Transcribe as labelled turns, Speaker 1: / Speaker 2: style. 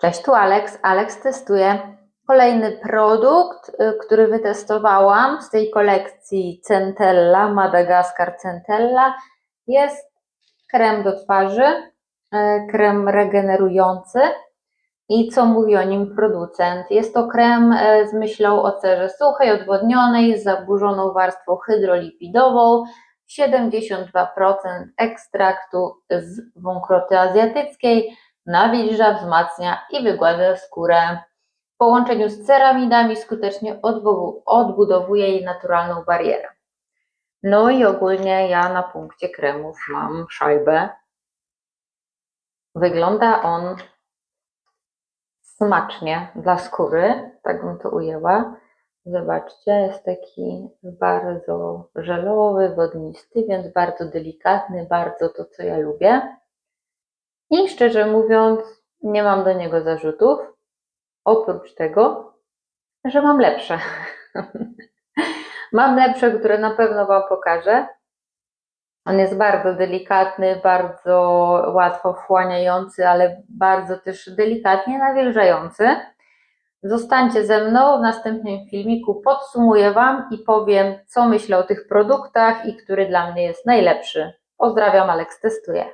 Speaker 1: Cześć, tu Alex. Alex testuje kolejny produkt, y, który wytestowałam z tej kolekcji Centella, Madagaskar Centella. Jest krem do twarzy, y, krem regenerujący. I co mówi o nim producent? Jest to krem y, z myślą o cerze suchej, odwodnionej, z zaburzoną warstwą hydrolipidową, 72% ekstraktu z wąkroty azjatyckiej, nawilża, wzmacnia i wygładza skórę. W połączeniu z ceramidami skutecznie odbudowuje jej naturalną barierę. No i ogólnie ja na punkcie kremów mam szajbę. Wygląda on smacznie dla skóry, tak bym to ujęła. Zobaczcie, jest taki bardzo żelowy, wodnisty, więc bardzo delikatny, bardzo to, co ja lubię. I szczerze mówiąc, nie mam do niego zarzutów, oprócz tego, że mam lepsze. mam lepsze, które na pewno Wam pokażę. On jest bardzo delikatny, bardzo łatwo wchłaniający, ale bardzo też delikatnie nawilżający. Zostańcie ze mną w następnym filmiku. Podsumuję Wam i powiem, co myślę o tych produktach i który dla mnie jest najlepszy. Pozdrawiam, Alex testuje.